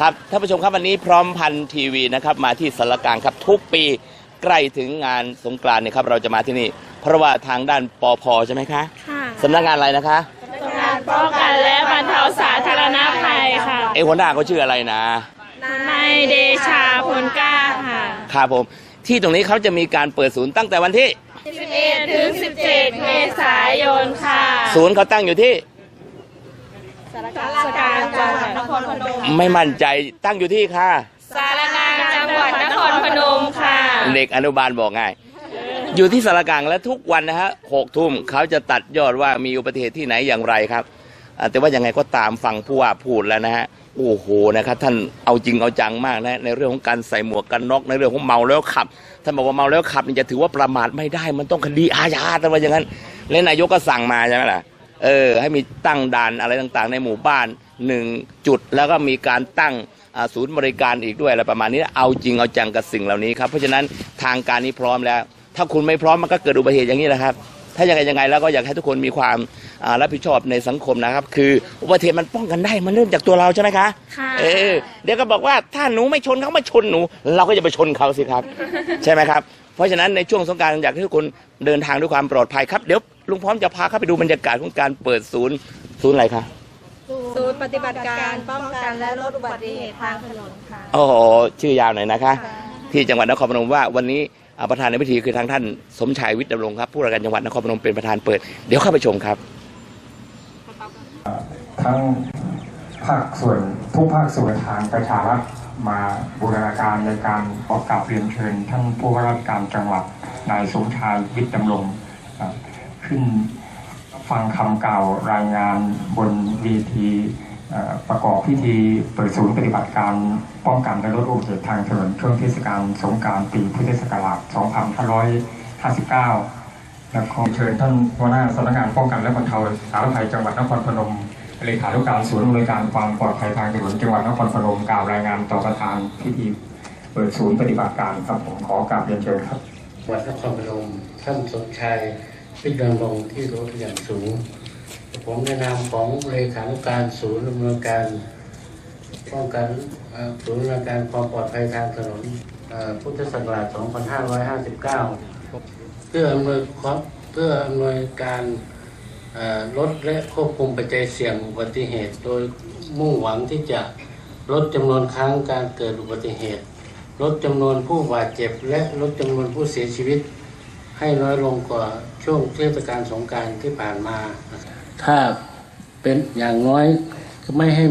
ครับท่านผู้ชมครับวันนี้พร้อมพันธุ์ทีวีนะครับมาที่สารกลางครับทุกปีใกล้ถึงงานสงกรานต์เนี่ยครับเราจะมาที่นี่ เพราะว่าทางด้านปอพใช่ไหมคะค่ะสำนักงานอะไรนะคะงานป้องกันและบรรเทาสาธารณภัยค่ะเอยหัวหน้าเขาชื่ออะไรนะนายเดชาพลกล้าค่ะครับผม ที่ตรงนี้เขาจะมีการเปิดศูนย์ตั้งแต่วันที่11ถึง17 เมษายนค่ะ ศูนย์เขาตั้งอยู่ที่ สารกลางจังหวัดนครพนมไม่มั่นใจตั้งอยู่ที่ค่ะ สารกลางจังหวัดนครพนมค่ะ เด็กอนุบาลบอกง่าย อยู่ที่สารกลางและทุกวันนะฮะหกทุ่มเขาจะตัดยอดว่ามีอุบัติเหตุที่ไหนอย่างไรครับอ่าแต่ว่ายังไงก็ตามฟังผู้ว่าพูดแล้วนะฮะ โอ้โหนะครับ ท่านเอาจริงเอาจังมากนะในเรื่องของการใส่หมวกกันน็อกในเรื่องของเมาแล้วขับ ท่านบอกว่าเมาแล้วขับนี่จะถือว่าประมาทไม่ได้ มันต้องคดีอาญาแต่ว่าอย่างนั้น และนายกก็สั่งมาใช่ไหมล่ะ เออให้มีตั้งด่านอะไรต่างๆ ในหมู่บ้านหนึ่งจุด แล้วก็มีการตั้งอ่าศูนย์บริการอีกด้วยอะไรประมาณนี้เอาจริงเอาจังกับสิ่งเหล่านี้ครับเพราะฉะนั้นทางการนี้พร้อมแล้ว ถ้าคุณไม่พร้อมมันก็เกิดอุบัติเหตุอย่างนี้แหละครับ ถ้ายังไงยังไงแล้วก็อยากให้ทุกคนมีความอ่ารับผิดชอบในสังคมนะครับ คืออุบัติเหตุมันป้องกันได้มันเริ่มจากตัวเราใช่ไหมคะค่ะเออเดี๋ยวก็บอกว่าถ้าหนูไม่ชนเขามาชนหนู เราก็จะไปชนเขาสิครับ ใช่ไหมครับ เพราะฉะนั้นในช่วงสงกรารอยากให้ทุกคนเดินทางด้วยความปลอดภัยครับเดี๋ยว ลุงพร้อมจะพาเข้าไปดูบรรยากาศของการเปิดศูนย์ศูนย์อะไรคะศูนย์ปฏิบัติการป้องกันและลดอุบัติเหตุทางถนนค่ะโอ้โหชื่อยาวหน่อยนะคะ ที่จังหวัดนครพนมว่าวันนี้อ่าประธานในพิธีคือทางท่านสมชายวิทย์ดำรงครับ ผู้ว่าการจังหวัดนครพนมเป็นประธานเปิด เดี๋ยวเข้าไปชมครับ ทั้งภาคส่วนทุกภาคส่วนทางประชารัฐมาบูรณาการในการขอกราบเรียนเชิญท่านผู้ว่าราชการจังหวัดนายสมชายวิทย์ดำรงอ่า ขึ้น ฟังคำกล่าวรายงานบนเวทีประกอบพิธีเปิดศูนย์ปฏิบัติการป้องกันและลดอุบัติเหตุทางถนนช่วงเทศกาลสงการปีพุทธศักราช 2559 และขอเชิญท่านหัวหน้าสำนักงานป้องกันและบรรเทาสาธารณภัยจังหวัดนครพนมเลขานุการศูนย์อำนวยการความปลอดภัยทางถนนจังหวัดนครพนมกล่าวรายงานต่อประธานพิธีเปิดศูนย์ปฏิบัติการครับผมขอกราบเรียนเชิญครับจังหวัดนครพนมท่านสมชาย พิจารณงที่รู้อย่างสูง ผมในนามของเลขานุการศูนย์ดำเนินการป้องกันเอ่อศูนย์ดำเนินการความปลอดภัยทางถนนพุทธศักราช 2559 เพื่ออำนวยความเพื่ออำนวยการลดและควบคุมปัจจัยเสี่ยงอุบัติเหตุ โดยมุ่งหวังที่จะลดจำนวนครั้งการเกิดอุบัติเหตุ ลดจำนวนผู้บาดเจ็บ และลดจำนวนผู้เสียชีวิต ให้น้อยลงกว่าช่วงเทศกาลสงการที่ผ่านมา ถ้าเป็นอย่างน้อยไม่ให้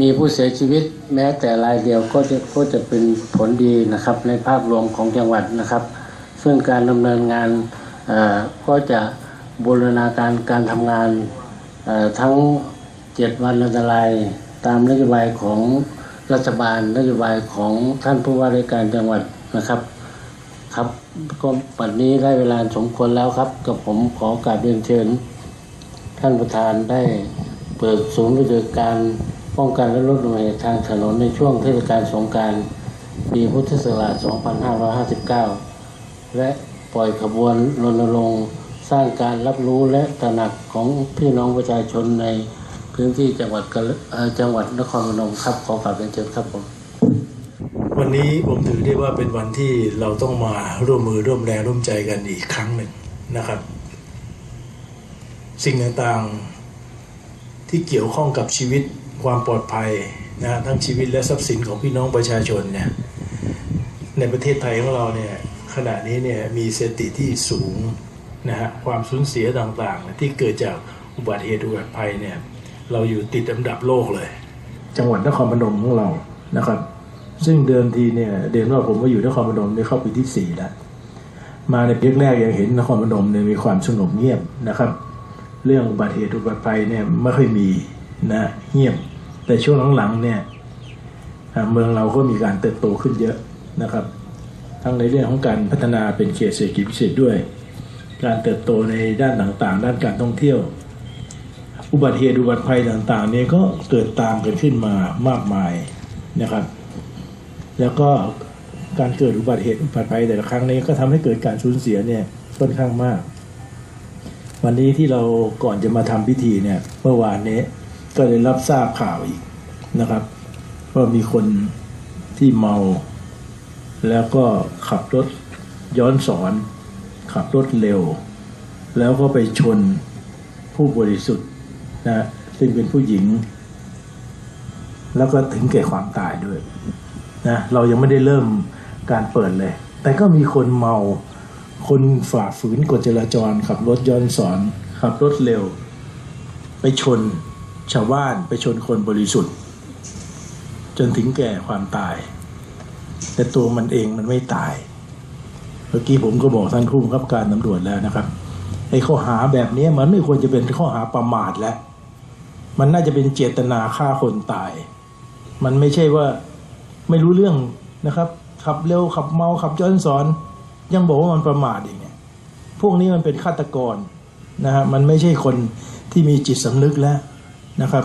มีผู้เสียชีวิตแม้แต่รายเดียวก็จะก็จะเป็นผลดีนะครับในภาพรวมของจังหวัดนะครับ ซึ่งการดำเนินงานก็จะบูรณาการการทำงานทั้งเจ็ดวันอันตรายตามนโยบายของรัฐบาลนโยบายของท่านผู้ว่าราชการจังหวัดนะครับ ครับก็ปัจนี้ได้เวลาสมควรแล้วครับ กับผมขอโอกาสเรียนเชิญ ท่านประธานได้เปิดศูนย์ปฏิบัติการป้องกันและลดอุบัติเหตุทางถนนในช่วงเทศกาลสงการ ปีพุทธศักราช 2559 และปล่อยขบวนรณรงค์สร้างการรับรู้และตระหนักของพี่น้องประชาชนในพื้นที่จังหวัดจังหวัดนครพนมครับขอกราบเรียนเชิญครับผม วันนี้ผมถือได้ว่าเป็นวันที่เราต้องมาร่วมมือร่วมแรงร่วมใจกันอีกครั้งหนึ่งนะครับ สิ่งต่างๆที่เกี่ยวข้องกับชีวิตความปลอดภัยนะฮะทั้งชีวิตและทรัพย์สินของพี่น้องประชาชนเนี่ยในประเทศไทยของเราเนี่ยขณะนี้เนี่ยมีสติที่สูงนะฮะความสูญเสียต่างๆ ที่เกิดจากอุบัติเหตุอุบัติภัยเนี่ยเราอยู่ติดอันดับโลกเลย จังหวัดนครพนมของเรานะครับ ซึ่งเดิมทีเนี่ยเรียนว่าผมมาอยู่นครพนมได้เข้าปีที่สี่แล้วมาในปีแรกยังเห็นนครพนมเนี่ยมีความสงบเงียบนะครับ เรื่องอุบัติเหตุอุบัติภัยเนี่ยไม่ค่อยมีนะเงียบ แต่ช่วงหลังๆเนี่ยเมืองเราก็มีการเติบโตขึ้นเยอะนะครับ ทั้งในเรื่องของการพัฒนาเป็นเขตเศรษฐกิจพิเศษด้วย การเติบโตในด้านต่างๆ ด้านการท่องเที่ยว อุบัติเหตุอุบัติภัยต่างๆเนี่ยก็เกิดตามกันขึ้นมามากมายนะครับ แล้วก็การเกิดอุบัติเหตุอุบัติภัยแต่ละครั้งนี้ก็ทำให้เกิดการสูญเสียเนี่ยค่อนข้างมาก วันนี้ที่เราก่อนจะมาทำพิธีเนี่ยเมื่อวานนี้ก็ได้รับทราบข่าวอีกนะครับว่ามีคนที่เมา แล้วก็ขับรถย้อนสอน ขับรถเร็ว แล้วก็ไปชนผู้บริสุทธิ์นะซึ่งเป็นผู้หญิง แล้วก็ถึงแก่ความตายด้วย นะเรายังไม่ได้เริ่มการเปิดเลย แต่ก็มีคนเมา คนฝ่าฝืนกฎจราจรขับรถย้อนสอนขับรถเร็ว ไปชนชาวบ้านไปชนคนบริสุทธิ์ จนถึงแก่ความตาย แต่ตัวมันเองมันไม่ตาย เมื่อกี้ผมก็บอกท่านผู้บังคับการตำรวจแล้วนะครับไอ้ข้อหาแบบนี้มันไม่ควรจะเป็นข้อหาประมาทแล้ว มันน่าจะเป็นเจตนาฆ่าคนตาย มันไม่ใช่ว่า ไม่รู้เรื่องนะครับ ขับเร็วขับเมาขับย้อนสอน ยังบอกว่ามันประมาทอีกเนี่ยพวกนี้มันเป็นฆาตกรนะฮะมันไม่ใช่คนที่มีจิตสำนึกแล้วนะครับ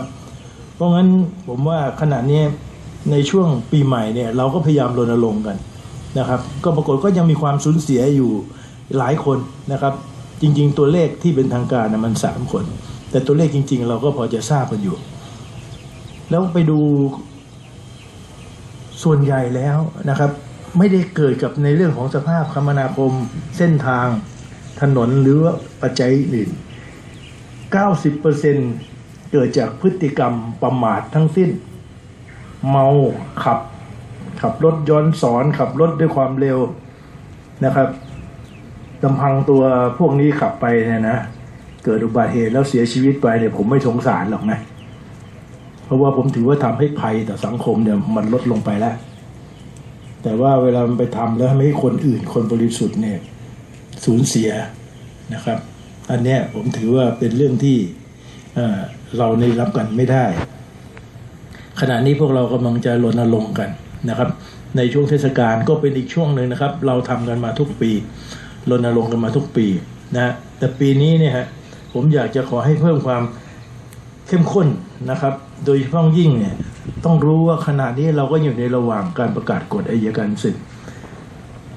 เพราะงั้นผมว่าขณะนี้ในช่วงปีใหม่เนี่ยเราก็พยายามรณรงค์กันนะครับ ก็ปรากฏก็ยังมีความสูญเสียอยู่หลายคนนะครับ จริง ๆ ตัวเลขที่เป็นทางการนะมันสามคน แต่ตัวเลขจริง ๆ เราก็พอจะทราบกันอยู่ แล้วไปดู ส่วนใหญ่แล้วนะครับ ไม่ได้เกิดกับในเรื่องของสภาพคมนาคมเส้นทางถนนหรือปัจจัยอื่น 90%เกิดจากพฤติกรรมประมาททั้งสิ้น เมาขับ ขับรถย้อนสอนขับรถด้วยความเร็วนะครับลำพังตัวพวกนี้ขับไปเนี่ยนะ เกิดอุบัติเหตุแล้วเสียชีวิตไปเนี่ยผมไม่สงสารหรอกนะเราะว่าผมถือว่าทำให้ภัยต่อสังคมเนี่ยมันลดลงไปแล้ว แต่ว่าเวลามันไปทำแล้วทำให้คนอื่นคนบริสุทธิ์เนี่ยสูญเสียนะครับ อันเนี้ยผมถือว่าเป็นเรื่องที่เราในรับกันไม่ได้ ขณะนี้พวกเรากำลังจะรณรงค์กันนะครับ ในช่วงเทศกาลก็เป็นอีกช่วงหนึ่งนะครับ เราทำกันมาทุกปีรณรงค์กันมาทุกปีนะแต่ปีนี้เนี่ยฮะผมอยากจะขอให้เพิ่มความเข้มข้นนะครับ โดยเฉพาะยิ่งเนี่ยต้องรู้ว่าขณะนี้เราก็อยู่ในระหว่างการประกาศกฎอัยการศึก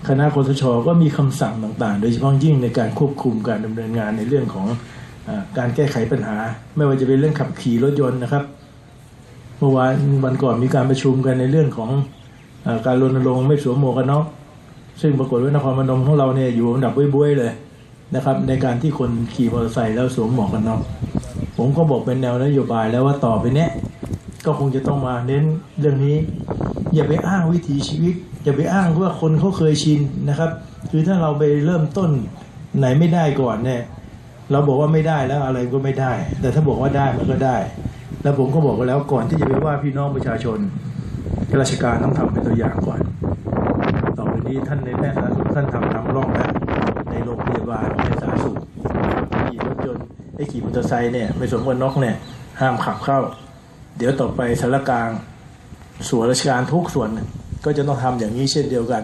คณะคอสชก็มีคำสั่งต่างๆ โดยเฉพาะยิ่งในการควบคุมการดำเนินงานในเรื่องของอการแก้ไขปัญหา ไม่ว่าจะเป็นเรื่องขับขี่รถยนต์นะครับเมื่อวานวันก่อนมีการประชุมกันในเรื่องของอการรณรงค์ไม่สวมหมวกกันน็อกซึ่งปรากฏว่านครพนมของเราเนี่ยอยู่อันดับบ้วยๆเลยนะครับ ในการที่คนขี่มอเตอร์ไซค์แล้วสวมหมวกกันน็อก ผมก็บอกเป็นแนวนโยบายแล้วว่าต่อไปเนี้ยก็คงจะต้องมาเน้นเรื่องนี้ อย่าไปอ้างวิถีชีวิต อย่าไปอ้างว่าคนเขาเคยชินนะครับ คือถ้าเราไปเริ่มต้นไหนไม่ได้ก่อนเนี่ย เราบอกว่าไม่ได้แล้วอะไรก็ไม่ได้ แต่ถ้าบอกว่าได้มันก็ได้ แล้วผมก็บอกไปแล้วก่อนที่จะไปว่าพี่น้องประชาชนข้าราชการต้องทำเป็นตัวอย่างก่อน ต่อไปนี้ท่านในแพทย์ท่านทำทำร่อง ตอร์ไซค์เนี่ยไม่สวมควรน็อกเนี่ยห้ามขับเข้า เดี๋ยวต่อไปสารกลางส่วนราชการทุกส่วนก็จะต้องทำอย่างนี้เช่นเดียวกัน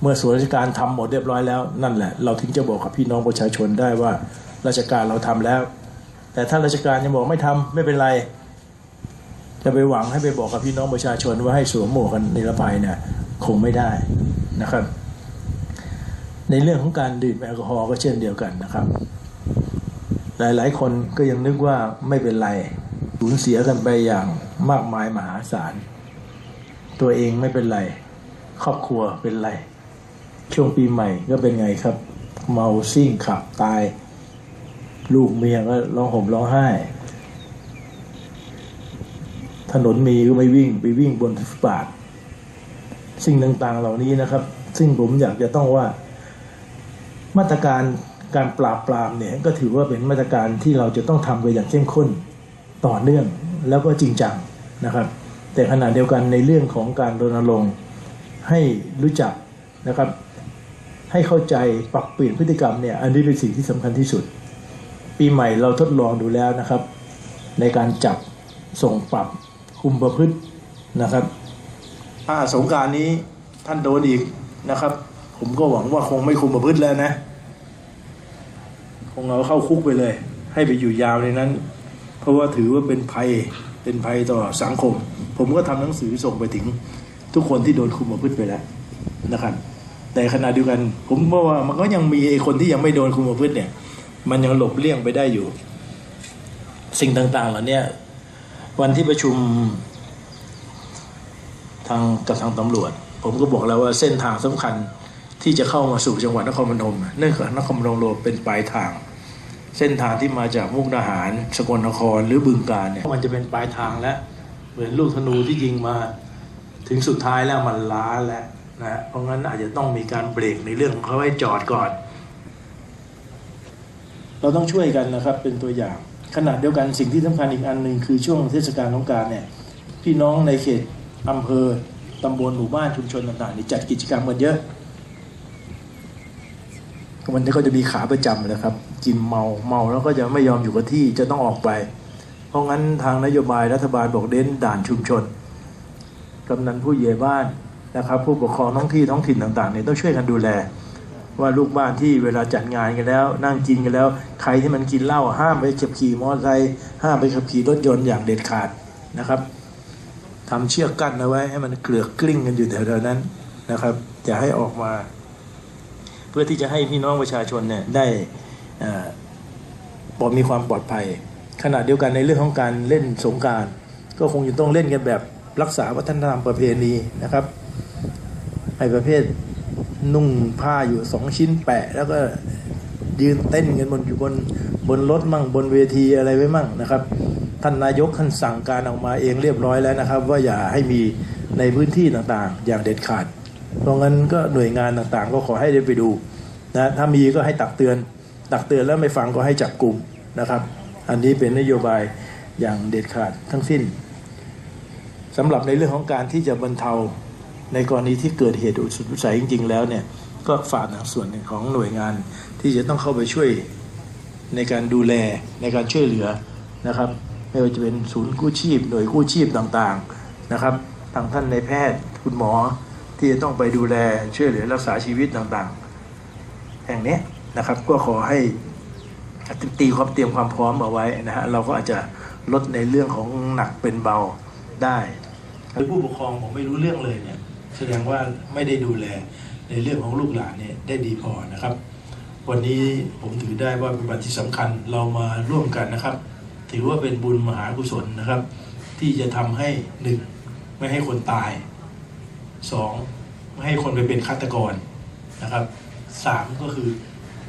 เมื่อส่วนราชการทำหมดเรียบร้อยแล้วนั่นแหละ เราถึงจะบอกกับพี่น้องประชาชนได้ว่าราชการเราทำแล้ว แต่ถ้าราชการยังบอกไม่ทำไม่เป็นไร จะไปหวังให้ไปบอกกับพี่น้องประชาชนว่าให้สวมหมวกกันนิรภัยเนี่ยคงไม่ได้นะครับ ในเรื่องของการดื่มแอลกอฮอล์ก็เช่นเดียวกันนะครับ หลาย ๆ คนก็ยังนึกว่าไม่เป็นไรสูญเสียกันไปอย่างมากมายมหาศาล ตัวเองไม่เป็นไร ครอบครัวเป็นไร ช่วงปีใหม่ก็เป็นไงครับ เมาซิ่งขับตาย ลูกเมียก็ร้องห่มร้องไห้ ถนนมีก็ไม่วิ่งไปวิ่งบนฟุตบาท สิ่งต่างๆเหล่านี้นะครับ ซึ่งผมอยากจะต้องว่ามาตรการ การปราบปรามเนี่ยก็ถือว่าเป็นมาตรการที่เราจะต้องทำไปอย่างเข้มข้นต่อเนื่องแล้วก็จริงจังนะครับ แต่ขณะเดียวกันในเรื่องของการรณรงค์ให้รู้จักนะครับ ให้เข้าใจปรับเปลี่ยนพฤติกรรมเนี่ยอันนี้เป็นสิ่งที่สำคัญที่สุด ปีใหม่เราทดลองดูแล้วนะครับ ในการจับส่งปรับคุมประพฤตินะครับถ้าสงการนี้ท่านโดนอีกนะครับ ผมก็หวังว่าคงไม่คุมประพฤติแล้วนะ คงเอาเข้าคุกไปเลย ให้ไปอยู่ยาวในนั้น เพราะว่าถือว่าเป็นภัยเป็นภัยต่อสังคม ผมก็ทำหนังสือส่งไปถึงทุกคนที่โดนคุมประพฤติไปแล้วนะครับ แต่ขณะเดียวกัน ผมว่ามันก็ยังมีไอ้คนที่ยังไม่โดนคุมประพฤติเนี่ย มันยังหลบเลี่ยงไปได้อยู่ สิ่งต่างๆเหล่านี้วันที่ประชุมทางกับทางตำรวจ ผมก็บอกแล้วว่าเส้นทางสำคัญ ที่จะเข้ามาสู่จังหวัดนครพนมเนื่องจากนครพนมเราเป็นปลายทาง เส้นทางที่มาจากมุกดาหาร สกลนครหรือบึงกาฬเนี่ยมันจะเป็นปลายทางแล้วเหมือนลูกธนูที่ยิงมา ถึงสุดท้ายแล้วมันล้าแล้วนะเพราะงั้นอาจจะต้องมีการเบรกในเรื่องของเขาให้จอดก่อน เราต้องช่วยกันนะครับเป็นตัวอย่างขณะเดียวกันสิ่งที่สำคัญอีกอันหนึ่งคือช่วงเทศกาลสงการเนี่ยพี่น้องในเขตอำเภอตำบลหมู่บ้านชุมชนต่างๆนี่จัดกิจกรรมกันเยอะ วันนี้ก็จะมีขาประจำนะครับ กินเมาเมาแล้วก็จะไม่ยอมอยู่กับที่จะต้องออกไป เพราะงั้นทางนโยบายรัฐบาลบอกเน้นด่านชุมชนกำนันผู้ใหญ่บ้านนะครับ ผู้ปกครองท้องที่ท้องถิ่นต่างๆเนี่ยต้องช่วยกันดูแล ว่าลูกบ้านที่เวลาจัดงานกันแล้ว นั่งกินกันแล้ว ใครที่มันกินเหล้าห้ามไปขับขี่มอเตอร์ไซค์ห้ามไปขับขี่รถยนต์อย่างเด็ดขาดนะครับทำเชือกกั้นเอาไว้ให้มันเกลือกกลิ้งกันอยู่แถวๆนั้นนะครับจะให้ออกมา เพื่อที่จะให้พี่น้องประชาชนเนี่ยได้เอ่อปลอดมีความปลอดภัย ขณะเดียวกันในเรื่องของการเล่นสงการ ก็คงจะต้องเล่นกันแบบรักษาวัฒนธรรมประเพณีนะครับไอ้ประเภทนุ่งผ้าอยู่สองชิ้นแปะ แล้วก็ยืนเต้นกันบนอยู่บนบนรถมั่งบนเวทีอะไรไว้มั่งนะครับ ท่านนายกท่านสั่งการออกมาเองเรียบร้อยแล้วนะครับ ว่าอย่าให้มีในพื้นที่ต่างๆ อย่างเด็ดขาด เพราะงั้นก็หน่วยงานต่างๆ ก็ขอให้ได้ไปดูนะถ้ามีก็ให้ตักเตือน ตักเตือนแล้วไม่ฟังก็ให้จับกลุ่มนะครับ อันนี้เป็นนโยบายอย่างเด็ดขาดทั้งสิ้นสำหรับในเรื่องของการที่จะบรรเทาในกรณีที่เกิดเหตุอุสุดวิสัยจริง ๆ แล้วเนี่ยก็ฝากทางส่วนหนึ่งของหน่วยงานที่จะต้องเข้าไปช่วยในการดูแลในการช่วยเหลือนะครับ ไม่ว่าจะเป็นศูนย์กู้ชีพ หน่วยกู้ชีพต่างๆนะครับทางท่านในแพทย์คุณหมอ ที่จะต้องไปดูแลช่วยเหลือรักษาชีวิตต่างๆ แห่งนี้นะครับ ก็ขอให้ตีความเตรียมความพร้อมเอาไว้นะฮะเราก็อาจจะลดในเรื่องของหนักเป็นเบาได้คือผู้ปกครองผมไม่รู้เรื่องเลยเนี่ยแสดงว่าไม่ได้ดูแลในเรื่องของลูกหลานเนี่ยได้ดีพอนะครับ วันนี้ผมถือได้ว่าเป็นวันที่สำคัญเรามาร่วมกันนะครับ ถือว่าเป็นบุญมหากุศลนะครับ ที่จะทำให้หนึ่งไม่ให้คนตาย สองไม่ให้คนไปเป็นฆาตกรนะครับสามก็คือ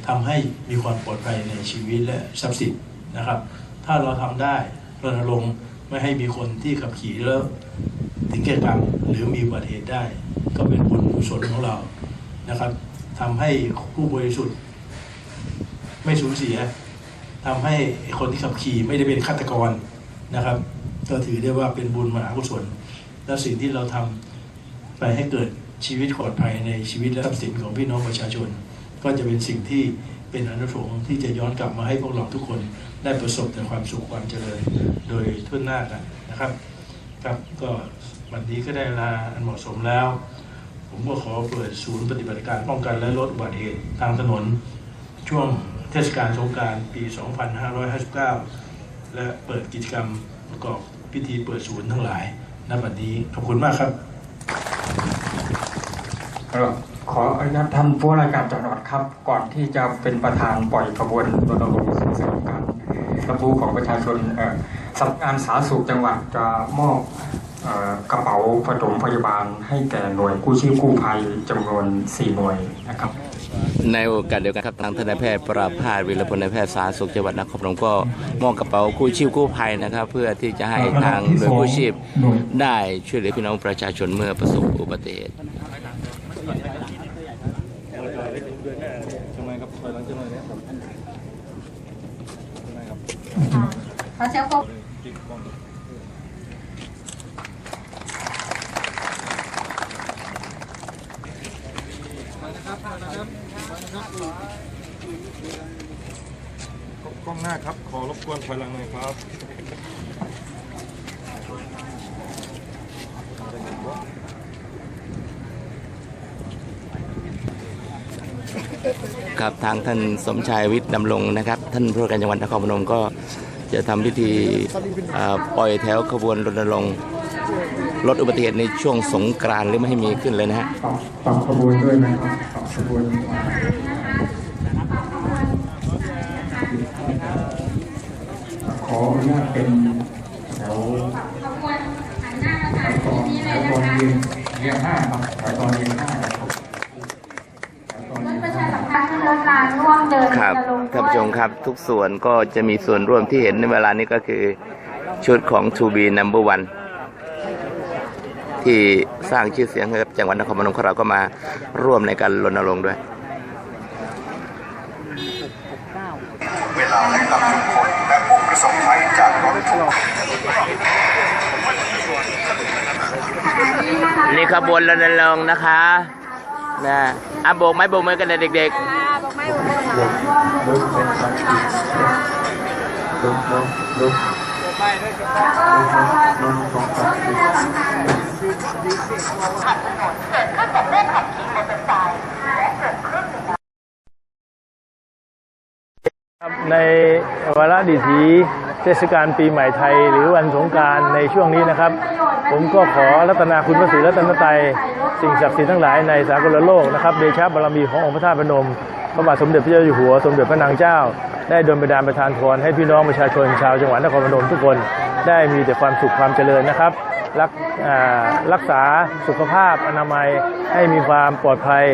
ทำให้มีความปลอดภัยในชีวิตและทรัพย์สินนะครับ ถ้าเราทำได้รณรงค์ไม่ให้มีคนที่ขับขี่แล้วถึงแก่กรรมหรือมีอุบัติเหตุได้ ก็เป็นบุญกุศลของเรานะครับทำให้ผู้บริสุทธิ์ ไม่สูญเสียทำให้คนที่ขับขี่ไม่ได้เป็นฆาตกรนะครับ ก็ถือได้ว่าเป็นบุญมหากุศล และสิ่งที่เราทำ ไปให้เกิดชีวิตปลอดภัยในชีวิตและทรัพย์สินของพี่น้องประชาชน ก็จะเป็นสิ่งที่เป็นอนุสงส์ที่จะย้อนกลับมาให้พวกเราทุกคนได้ประสบแต่ความสุขความเจริญโดยทั่วหน้ากันนะครับ ครับก็วันนี้ก็ได้เวลาอันเหมาะสมแล้ว ผมก็ขอเปิดศูนย์ปฏิบัติการป้องกันและลดอุบัติเหตุทางถนน ช่วงเทศกาลสงกรารปี 2559 และเปิดกิจกรรมประกอบพิธีเปิดศูนย์ทั้งหลายณบัดนี้ขอบคุณมากครับ ขออนุญาตท่านผู้ราชการจังหวัดครับ ก่อนที่จะเป็นประธานปล่อยขบวนรณรงค์ส่งเสริมการรับรู้ของประชาชนสำนักงานสาธารณสุขจังหวัดจะมอบกระเป๋าปฐมพยาบาลให้แก่หน่วยกู้ชีพกู้ภัยจำนวน 4 หน่วยนะครับ ในโอกาสเดียวกันครับทางทนายแพทย์ประภาสวิรพลนายแพทย์สาธารณสุขจังหวัดนครพนมก็มอบกระเป๋ากู้ชีพกู้ภัยนะครับ เพื่อที่จะให้ทางหน่วยกู้ชีพได้ช่วยเหลือพี่น้องประชาชนเมื่อประสบอุบัติเหตุขอเสียงปรบ กล้องหน้าครับ ขอรบกวนถอยหลังหน่อยครับครับทางท่านสมชายวิทย์ดำรงนะครับ ท่านผู้ว่าการจังหวัดนครพนมก็จะทำพิธีเอ่อปล่อยแถวขบวนรณรงค์ลดอุบัติเหตุในช่วงสงกรานต์หรือไม่ให้มีขึ้นเลยนะฮะปรับปรับขบวนด้วยนะครับปรับขบวนขออนุญาต เป็นแถวแถวก่อนแถวตอนเย็นเรียนห้าครับแถวตอนเย็นห้าครับแถวตอนเย็นห้าครับท่านผู้ชมครับทุกส่วนก็จะมีส่วนร่วมที่เห็นในเวลานี้ก็คือชุดของ To be number one ที่สร้างชื่อเสียงให้กับจังหวัดนครพนมของเราก็มาร่วมในการรณรงค์ด้วย เวลาและกับทุกคน และผู้ประสบภัยจากรถทุกนี่ขบวนรณรงค์นะคะ นะอะโบกไม้โบกมือกันเลยเด็กๆ ในวาระดิถีเทศกาลปีใหม่ไทย หรือวันสงการในช่วงนี้นะครับ ผมก็ขอรัตนาคุณพระศรีรัตนตรัยสิ่งศักดิ์สิทธิ์ทั้งหลายในสากลโลกนะครับเดชะบารมีขององค์พระธาตุพนมพระบาทสมเด็จพระเจ้าอยู่หัวสมเด็จพระนางเจ้า ได้ดลบันดาลประทานพรให้พี่น้องประชาชนชาวจังหวัดนครพนมทุกคนได้มีแต่ความสุขความเจริญนะครับ รักรักษาสุขภาพอนามัยให้มีความปลอดภัย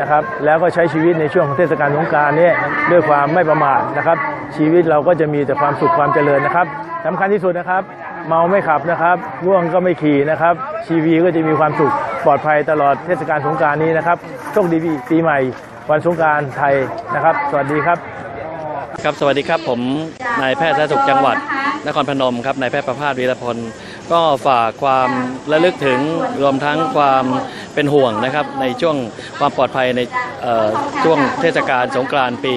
นะครับ แล้วก็ใช้ชีวิตในช่วงของเทศกาลสงกรารนี้ด้วยความไม่ประมาทนะครับ ชีวิตเราก็จะมีแต่ความสุขความเจริญนะครับสำคัญที่สุดนะครับ เมาไม่ขับนะครับง่วงก็ไม่ขี่นะครับ ชีวิตก็จะมีความสุขปลอดภัยตลอดเทศกาลสงกรารนี้นะครับโชคดีปีใหม่ วันสงกรารไทยนะครับ สวัสดีครับครับสวัสดีครับผมนายแพทย์สาธารณสุขจังหวัด นครพนมครับนายแพทย์ประภาสวีรพล ก็ฝากความระลึกถึงรวมทั้งความเป็นห่วงนะครับในช่วงความปลอดภัยในเอ่อช่วงเทศกาลสงกรานต์ปี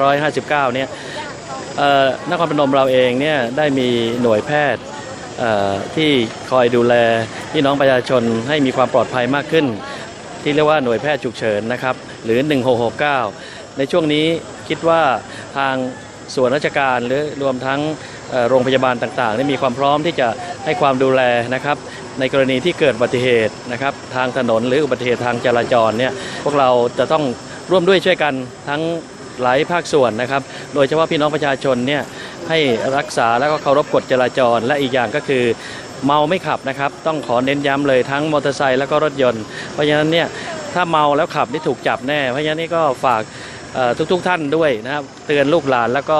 2559 เนี่ยเอ่อนครพนมเราเองเนี่ยได้มีหน่วยแพทย์เอ่อที่คอยดูแลพี่น้องประชาชนให้มีความปลอดภัยมากขึ้น ที่เรียกว่าหน่วยแพทย์ฉุกเฉินนะครับ หรือ 1669 ในช่วงนี้คิดว่าทางส่วนราชการหรือรวมทั้งเอ่อโรงพยาบาลต่างๆได้มีความพร้อมที่จะ ให้ความดูแลนะครับ ในกรณีที่เกิดอุบัติเหตุนะครับ ทางถนนหรืออุบัติเหตุทางจราจรเนี่ยพวกเราจะต้องร่วมด้วยช่วยกันทั้งหลายภาคส่วนนะครับ โดยเฉพาะพี่น้องประชาชนเนี่ยให้รักษาแล้วก็เคารพกฎจราจร และอีกอย่างก็คือเมาไม่ขับนะครับ ต้องขอเน้นย้ำเลยทั้งมอเตอร์ไซค์แล้วก็รถยนต์ เพราะฉะนั้นเนี่ยถ้าเมาแล้วขับนี่ถูกจับแน่ เพราะฉะนั้นนี่ก็ฝากทุกๆท่านด้วยนะครับเตือนลูกหลานแล้วก็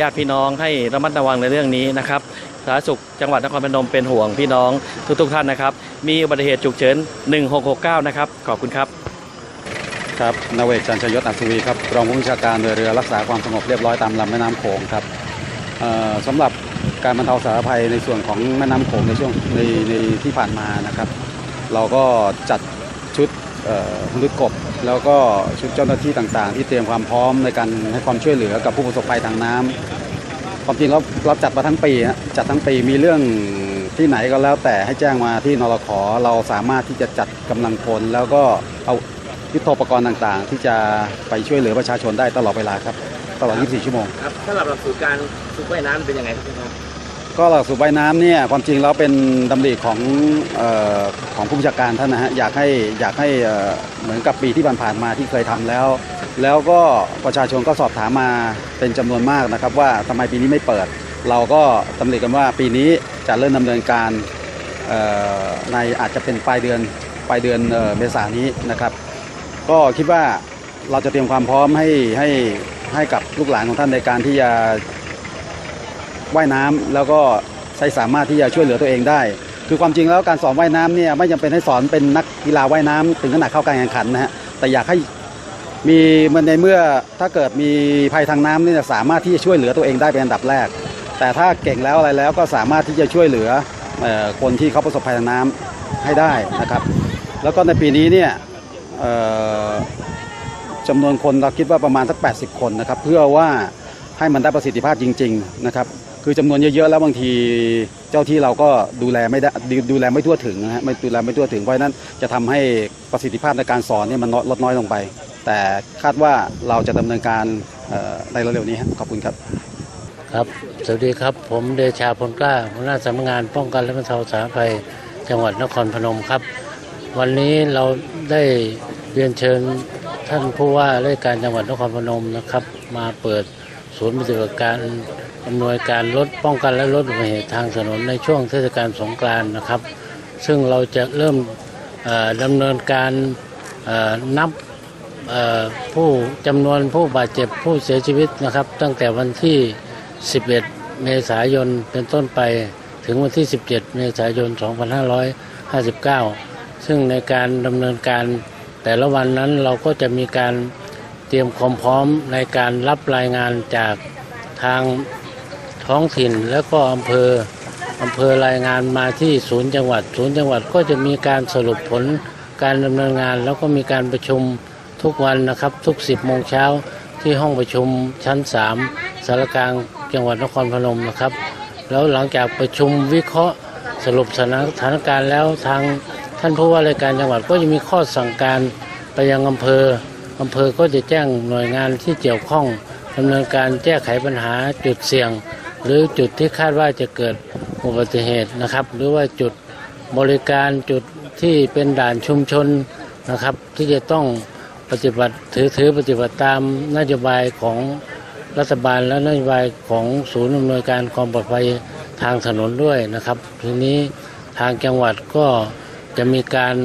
ญาติพี่น้องให้ระมัดระวังในเรื่องนี้นะครับ สาธารณสุขจังหวัดนครพนมเป็นห่วงพี่น้องทุกๆท่านนะครับ มีอุบัติเหตุฉุกเฉิน 1669 นะครับ ขอบคุณครับ ครับนาเวกจันทรยศอัศวีครับรองผู้บัญชาการเรือเรือรักษาความสงบเรียบร้อยตามลำแม่น้ำโขงครับสำหรับการบรรเทาสาธารณภัยในส่วนของแม่น้ำโขงในช่วงในในที่ผ่านมานะครับ เราก็จัดชุดมนุษย์กบแล้วก็ชุดเจ้าหน้าที่ต่างๆ ที่เตรียมความพร้อมในการให้ความช่วยเหลือกับผู้ประสบภัยทางน้ำ ความจริงเราเราจัดมาทั้งปีฮะจัดทั้งปีมีเรื่องที่ไหนก็แล้วแต่ให้แจ้งมาที่นรขเราสามารถที่จะจัดกำลังพลแล้วก็เอายุทโธปกรณ์ต่างๆ ที่จะไปช่วยเหลือประชาชนได้ตลอดเวลาครับตลอด 24 ชั่วโมงครับสำหรับหลักสูตรการฝึกว่ายน้ำเป็นยังไงครับก็หลักสูตรว่ายน้ำเนี่ยความจริงแล้วเป็นดำริของเออของผู้บัญชาการท่านนะฮะอยากให้อยากให้เอ่อเหมือนกับปีที่ผ่านๆมาที่เคยทำแล้ว แล้วก็ประชาชนก็สอบถามมาเป็นจำนวนมากนะครับ ว่าทำไมปีนี้ไม่เปิด เราก็ดำริกันว่าปีนี้จะเริ่มดำเนินการในอาจจะเป็นปลายเดือนปลายเดือนเมษายนนี้นะครับ ก็คิดว่าเราจะเตรียมความพร้อมให้ให้ให้กับลูกหลานของท่านในการที่จะว่ายน้ำแล้วก็ใช้สามารถที่จะช่วยเหลือตัวเองได้ คือความจริงแล้วการสอนว่ายน้ำเนี่ยไม่จำเป็นให้สอนเป็นนักกีฬาว่ายน้ำถึงขนาดเข้าการแข่งขันนะฮะแต่อยากให้ มีมันในเมื่อถ้าเกิดมีภัยทางน้ำนี่สามารถที่จะช่วยเหลือตัวเองได้เป็นอันดับแรก แต่ถ้าเก่งแล้วอะไรแล้วก็สามารถที่จะช่วยเหลือคนที่เขาประสบภัยทางน้ำให้ได้นะครับ แล้วก็ในปีนี้เนี่ยจำนวนคนเราคิดว่าประมาณสัก 80 คนนะครับ เพื่อว่าให้มันได้ประสิทธิภาพจริง ๆนะครับ คือจำนวนเยอะๆแล้วบางทีเจ้าที่เราก็ดูแลไม่ได้ดูแลไม่ทั่วถึงนะฮะไม่ดูแลไม่ทั่วถึงเพราะนั้นจะทำให้ประสิทธิภาพในการสอนเนี่ยมันลดน้อยลงไป แต่คาดว่าเราจะดำเนินการในเร็วๆนี้ขอบคุณครับ ครับ สวัสดีครับ ผมเดชาพลกล้าหัวหน้าสำนักงานป้องกันและบรรเทาสาธารณภัยจังหวัดนครพนมครับ วันนี้เราได้เรียนเชิญท่านผู้ว่าราชการจังหวัดนครพนมนะครับ มาเปิดศูนย์ปฏิบัติการอำนวยการลดป้องกันและลดอุบัติเหตุทางถนนในช่วงเทศกาลสงกรานต์นะครับ ซึ่งเราจะเริ่มดำเนินการนับ ผู้จำนวนผู้บาดเจ็บผู้เสียชีวิตนะครับ ตั้งแต่วันที่ 11 เมษายนเป็นต้นไปถึงวันที่ 17 เมษายน 2559 ซึ่งในการดำเนินการแต่ละวันนั้นเราก็จะมีการเตรียมความพร้อมในการรับรายงานจากทางท้องถิ่นแล้วก็อำเภออำเภอรายงานมาที่ศูนย์จังหวัด ศูนย์จังหวัดก็จะมีการสรุปผลการดำเนินงาน แล้วก็มีการประชุม ทุกวันนะครับทุก 10โมงเช้าที่ห้องประชุมชั้น 3สารกลางจังหวัดนครพนมนะครับ แล้วหลังจากประชุมวิเคราะห์สรุปสถานการณ์แล้วทางท่านผู้ว่าราชการจังหวัดก็จะมีข้อสั่งการไปยังอำเภออำเภอก็จะแจ้งหน่วยงานที่เกี่ยวข้องดำเนินการแก้ไขปัญหาจุดเสี่ยง หรือจุดที่คาดว่าจะเกิดอุบัติเหตุนะครับ หรือว่าจุดบริการจุดที่เป็นด่านชุมชนนะครับ ที่จะต้อง ปฏิบัติถือถือปฏิบัติตามนโยบายของรัฐบาลและนโยบายของศูนย์อำนวยการความปลอดภัยทางถนนด้วยนะครับ ทีนี้ทางจังหวัดก็จะมีการ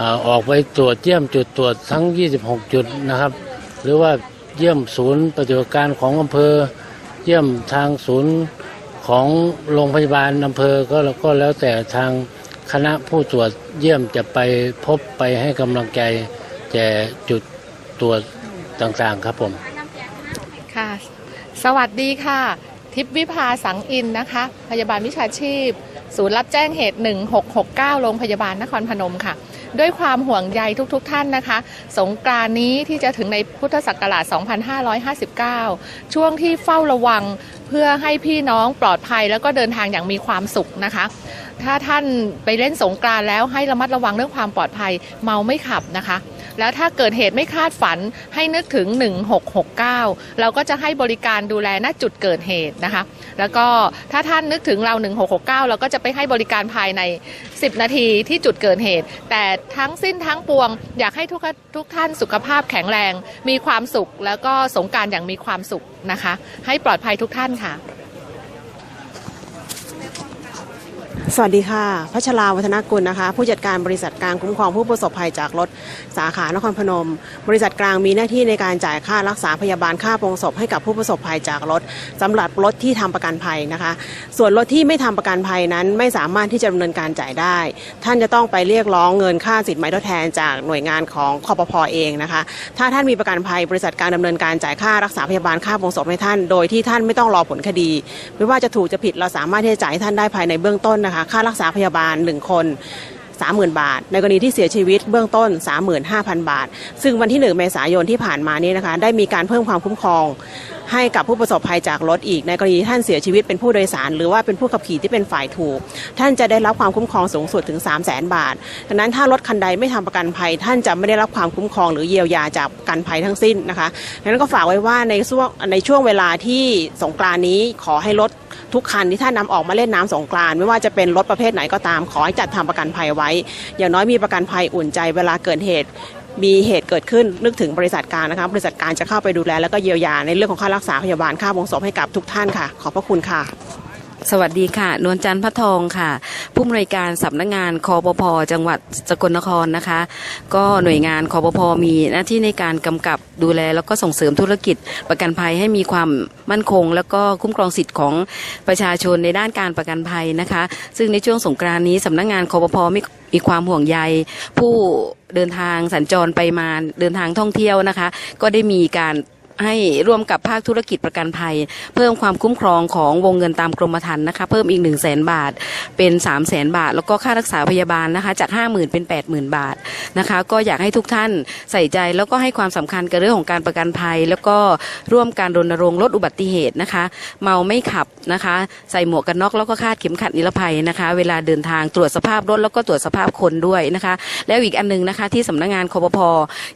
ออออกไปตรวจเยี่ยมจุดตรวจทั้ง 26 จุดนะครับ หรือว่าเยี่ยมศูนย์ปฏิบัติการของอำเภอ เยี่ยมทางศูนย์ของโรงพยาบาลอำเภอก็ก็แล้วแต่ทางคณะผู้ตรวจเยี่ยมจะไปพบไปให้กำลังใจ แก่จุดตรวต่างๆครับผม ค่ะ สวัสดีค่ะ ทิพย์วิภาสังอินนะคะ พยาบาลวิชาชีพ ศูนย์รับแจ้งเหตุ 1669 โรงพยาบาลนครพนมค่ะ ด้วยความห่วงใยทุกๆทท่านนะคะ สงกรานนี้ที่จะถึงในพุทธศักราช 2559 ช่วงที่เฝ้าระวังเพื่อให้พี่น้องปลอดภัยแล้วก็เดินทางอย่างมีความสุขนะคะถ้าท่านไปเล่นสงกรานแล้วให้ระมัดระวังเรื่องความปลอดภัยเมาไม่ขับนะคะ แล้วถ้าเกิดเหตุไม่คาดฝันให้นึกถึง 1669 เราก็จะให้บริการดูแลณจุดเกิดเหตุนะคะ แล้วก็ถ้าท่านนึกถึงเรา 1669 เราก็จะไปให้บริการภายใน 10 นาทีที่จุดเกิดเหตุ แต่ทั้งสิ้นทั้งปวง อยากให้ทุกทุกท่านสุขภาพแข็งแรง มีความสุข แล้วก็สงการอย่างมีความสุขนะคะ ให้ปลอดภัยทุกท่านค่ะ สวัสดีค่ะ พัชราวัฒนกุลนะคะ ผู้จัดการบริษัทกลางคุ้มครองผู้ประสบภัยจากรถสาขานครพนม บริษัทกลางมีหน้าที่ในการจ่ายค่ารักษาพยาบาลค่าโปรงศพให้กับผู้ประสบภัยจากรถสำหรับรถที่ทำประกันภัยนะคะ ส่วนรถที่ไม่ทำประกันภัยนั้นไม่สามารถที่จะดำเนินการจ่ายได้ ท่านจะต้องไปเรียกร้องเงินค่าสิทธิ์ไม้ทดแทนจากหน่วยงานของคอปพอเองนะคะ ถ้าท่านมีประกันภัย บริษัทการดำเนินการจ่ายค่ารักษาพยาบาลค่าโปรงศพให้ท่าน โดยที่ท่านไม่ต้องรอผลคดี ไม่ว่าจะถูกจะผิดเราสามารถที่จะจ่ายให้ท่านได้ภายในเบื้องต้นนะคะค่ารักษาพยาบาล 1 คน 30,000 บาท ในกรณีที่เสียชีวิตเบื้องต้น 35,000 บาท ซึ่งวันที่ 1 เมษายนที่ผ่านมานี้นะคะ ได้มีการเพิ่มความคุ้มครอง ให้กับผู้ประสบภัยจากรถอีก ในกรณีท่านเสียชีวิตเป็นผู้โดยสาร หรือว่าเป็นผู้ขับขี่ที่เป็นฝ่ายถูก ท่านจะได้รับความคุ้มครองสูงสุดถึง 3 0 0 0 0 0บาทดังนั้นถ้ารถคันใดไม่ทำประกันภัย ท่านจะไม่ได้รับความคุ้มครองหรือเยียวยาจากประกันภัยทั้งสิ้นนะคะดังนั้นก็ฝากไว้ว่าในช่วงในช่วงเวลาที่สงกรานนี้ขอให้รถทุกคันที่ท่านนำออกมาเล่นน้ำสงกรานไม่ว่าจะเป็นรถประเภทไหนก็ตาม ขอให้จัดทำประกันภัยไว้ อย่างน้อยมีประกันภัยอุ่นใจเวลาเกิดเหตุ มีเหตุเกิดขึ้นนึกถึงบริษัทการนะคะบริษัทการจะเข้าไปดูแลแล้วก็เยียวยาในเรื่องของค่ารักษาพยาบาลค่าบงศพให้กับทุกท่านค่ะ ขอบพระคุณค่ะ สวัสดีค่ะ นวลจันทร์พระทองค่ะ ผู้อำนวยการสำนักงานคอปพจังหวัดสกลนครนะคะ ก็หน่วยงานคอปพมีหน้าที่ในการกำกับดูแล แล้วก็ส่งเสริมธุรกิจ ประกันภัยให้มีความมั่นคง แล้วก็คุ้มครองสิทธิ์ของประชาชนในด้านการประกันภัยนะคะ ซึ่งในช่วงสงกรานนี้สำนักงานคอปพมีมีความห่วงใยผู้เดินทางสัญจรไปมาเดินทางท่องเที่ยวนะคะ ก็ได้มีการ ให้ร่วมกับภาคธุรกิจประกันภัย เพิ่มความคุ้มครองของวงเงินตามกรมธรรม์นะคะ เพิ่มอีก 1 0 0 0 0แสนบาท เป็น3 0 0แสนบาท แล้วก็ค่ารักษาพยาบาลนะคะ จาก 50,000 เป็น 80,000 บาทนะคะ ก็อยากให้ทุกท่านใส่ใจแล้วก็ให้ความสำคัญกับเรื่องของการประกันภัย แล้วก็ร่วมการรณรงค์ลดอุบัติเหตุนะคะ เมาไม่ขับนะคะ ใส่หมวกกันน็อกแล้วก็คาดเข็มขัดนิรภัยนะคะ เวลาเดินทางตรวจสภาพรถแล้วก็ตรวจสภาพคนด้วยนะคะ แล้วอีกอันหนึงนะคะที่สำนักงานคอปพ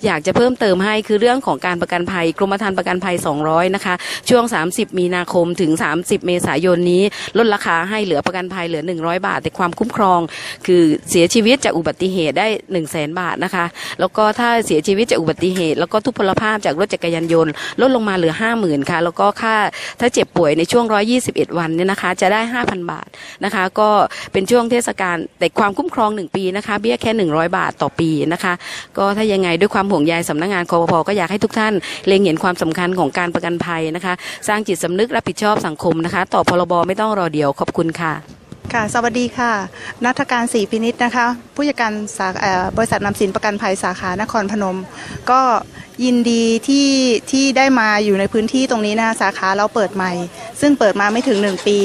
อยากจะเพิ่มเติมให้คือเรื่องของการประกันภัยกรมธรรม์ประกันภัย 200 นะคะ ช่วง 30 มีนาคมถึง 30 เมษายนนี้ ลดราคาให้เหลือประกันภัยเหลือ 100 บาท แต่ความคุ้มครอง คือเสียชีวิตจากอุบัติเหตุได้ 1 0 0 0 0แบาทนะคะ แล้วก็ถ้าเสียชีวิตจากอุบัติเหตุ แล้วก็ทุพพลภาพจากรถจักรยานยนต์ลดลงมาเหลือ 50,000ค่ะแล้วก็ค่าถ้าเจ็บป่วยในช่วง 121 วันเนี่ยนะคะ จะได้ 5,000 บาทนะคะ ก็เป็นช่วงเทศกาลแต่ความคุ้มครอง 1 ปีนะคะเบี้ยแค่ 100 บาทต่อปีนะคะ ก็ถ้ายังไงด้วยความห่วงใยสำนักงานคอปพก็อยากให้ทุกท่านเล็งเห็นความสำคัญของการประกันภัยนะคะ สร้างจิตสำนึกรับผิดชอบสังคมนะคะ ต่อพรบไม่ต้องรอเดียวขอบคุณค่ะ ค่ะ สวัสดีค่ะ นัทการศรีพินิษนะคะ ผู้จัดการสาบริษัทนำสินประกันภัยสาขานครพนม ก็ยินดีที่ที่ได้มาอยู่ในพื้นที่ตรงนี้นะคะสาขาเราเปิดใหม่ ซึ่งเปิดมาไม่ถึง 1 ปี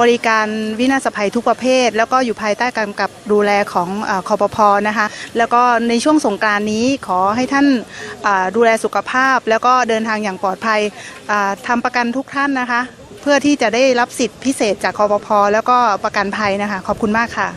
บริการวินาศภัยทุกประเภท แล้วก็อยู่ภายใต้การกับดูแลของอคอปพนะคะ แล้วก็ในช่วงสงกรานนี้ขอให้ท่านดูแลสุขภาพ แล้วก็เดินทางอย่างปลอดภัยอ่าทำประกันทุกท่านนะคะ เพื่อที่จะได้รับสิทธิพิเศษจากคอปพแล้วก็ประกันภัยนะคะ ขอบคุณมากค่ะ